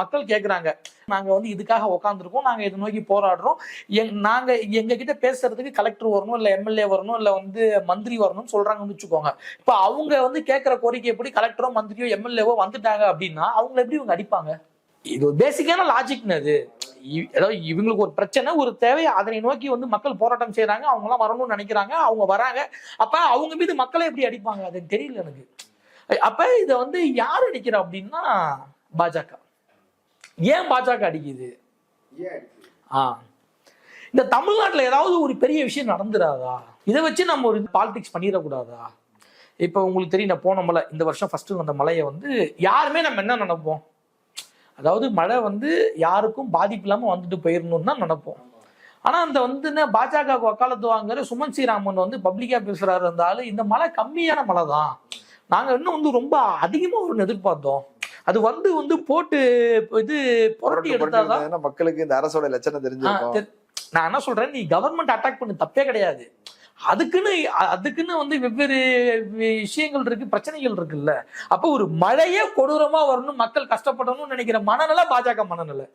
மக்கள் கேட்குறாங்க நாங்க வந்து இதுக்காக உட்காந்துருக்கோம் நாங்க இதை நோக்கி போராடுறோம். எங் நாங்க எங்ககிட்ட பேசுறதுக்கு கலெக்டர் வரணும் இல்ல எம்எல்ஏ வரணும் இல்ல வந்து மந்திரி வரணும்னு சொல்றாங்கன்னு வச்சுக்கோங்க. இப்ப அவங்க வந்து கேட்கிற கோரிக்கை எப்படி கலெக்டரோ மந்திரியோ எம்எல்ஏவோ வந்துட்டாங்க அப்படின்னா அவங்களை எப்படி இவங்க அடிப்பாங்க? இது ஒரு பேசிக்கான லாஜிக்னு அது. ஏதாவது இவங்களுக்கு ஒரு பிரச்சனை ஒரு தேவை அதனை நோக்கி வந்து மக்கள் போராட்டம் செய்யறாங்க அவங்க எல்லாம் வரணும்னு நினைக்கிறாங்க. அவங்க வராங்க. அப்ப அவங்க மீது மக்களை எப்படி அடிப்பாங்க? அது தெரியல எனக்கு. அப்ப இத வந்து யார் அடிக்கிறா அப்படின்னா பாஜக. ஏன் பாஜக அடிக்குது? ஆ. இந்த தமிழ்நாட்டுல ஏதாவது ஒரு பெரிய விஷயம் நடந்துடாதா இதை வச்சு நம்ம ஒரு பாலிடிக்ஸ் பண்ணிடக்கூடாதா இப்போ உங்களுக்கு தெரியும் நான் போன மலை இந்த வருஷம் ஃபர்ஸ்ட் வந்த மலையை வந்து யாருமே நம்ம என்ன நினைப்போம்? அதாவது மழை வந்து யாருக்கும் பாதிப்பு இல்லாம வந்துட்டு போயிடணும்னு தான் நினைப்போம். ஆனா அந்த வந்து என்ன பாஜக வக்காலத்து வாங்குற சுமன் ஸ்ரீராமன் வந்து பப்ளிக்கா பேசுறாரு இருந்தாலும் இந்த மழை கம்மியான மழை தான் நாங்க இன்னும் வந்து ரொம்ப அதிகமா ஒரு எதிர்பார்த்தோம். அது வந்து வந்து போட்டு இது புரட்டி எடுத்தாதான் மக்களுக்கு இந்த அரசோட லட்சணம் ஆ, தெரிஞ்சிருக்கும் தெரி- நான் என்ன சொல்றேன் நீ கவர்மெண்ட் அட்டாக் பண்ணு தப்பே கிடையாது. அதுக்குன்னு அதுக்குன்னு வந்து வெவ்வேறு விஷயங்கள் இருக்கு பிரச்சனைகள் இருக்குல்ல. அப்போ ஒரு மழையே கொடூரமா வரணும் மக்கள் கஷ்டப்படணும்னு நினைக்கிற மனநிலை பாஜக மனநிலை.